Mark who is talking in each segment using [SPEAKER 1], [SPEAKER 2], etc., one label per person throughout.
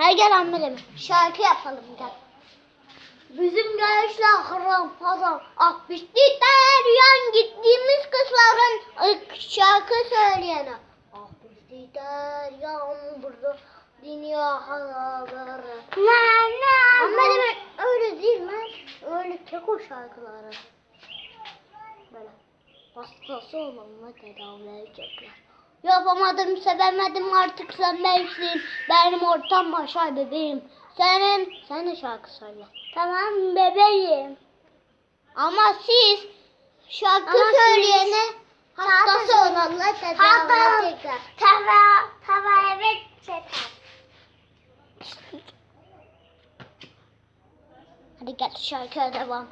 [SPEAKER 1] Gel gel annem. Şarkı yapalım gel. Bizim gençler haram haram. Ah bitti yan gittiğimiz kızların şarkı söyleyene. Ah bitti yan burada dünya haraları. Ama demek öyle değil mi? Öyle tek o şarkıları. Böyle hastası olanla tedavi edecekler. Yapamadım, sevemedim artık sen bensin. Benim ortam başa bebeğim. Senin, sen de şarkı söyle. Tamam bebeğim. Ama siz şarkı
[SPEAKER 2] Ama
[SPEAKER 1] söyleyene olanla tedavi
[SPEAKER 2] Hatta tava, tava evet çeker.
[SPEAKER 1] Hadi gel şarkıya devam.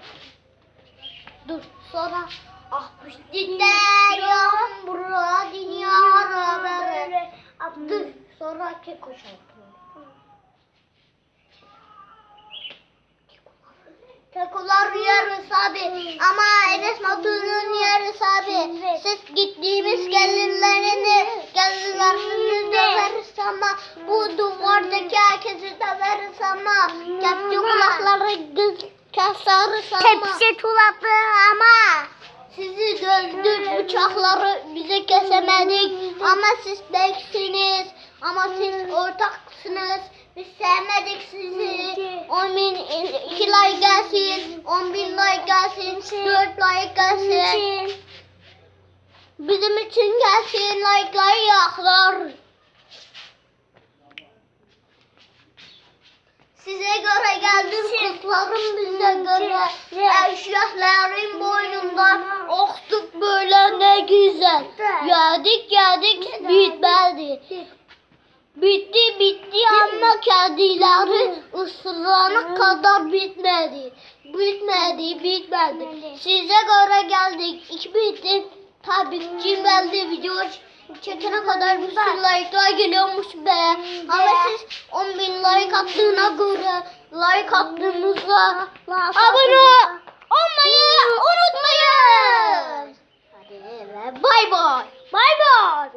[SPEAKER 1] Dur sonra ah bitti deryam bura dünya sonra keko şarkı. Kekolar yarısı abi ama Enes Batur'un yarısı abi. Siz gittiğimiz gelinlerini gelinlerini döveriz ama bu duvardaki herkesi döveriz ama kepçe kulakları kız keseriz ama.
[SPEAKER 2] Tepsi tulapı ama.
[SPEAKER 1] Sizi dövdük bıçakları bize kesemedik ama siz teksiniz ama siz ortaksınız. Biz sevmedik sizi. 10 bin 2 like gelsin. 10 bin like gelsin. 4 like gelsin. Bizim için gelsin like'lar yaklar Size göre geldim kızlarım bize göre. Eşyahların boynundan oktuk böyle ne güzel. Yedik yedik bitmedi Bitti bitti ama kedileri ısırana kadar bitmedi. Bitmedi bitmedi. Size göre geldik. İki bitti. Tabii ki belli video. Çekene kadar bir sürü like'lar geliyormuş be. Ama siz 10 bin like attığına göre like attığınızda abone olmayı unutmayın. Hadi bay bay. Bay bay.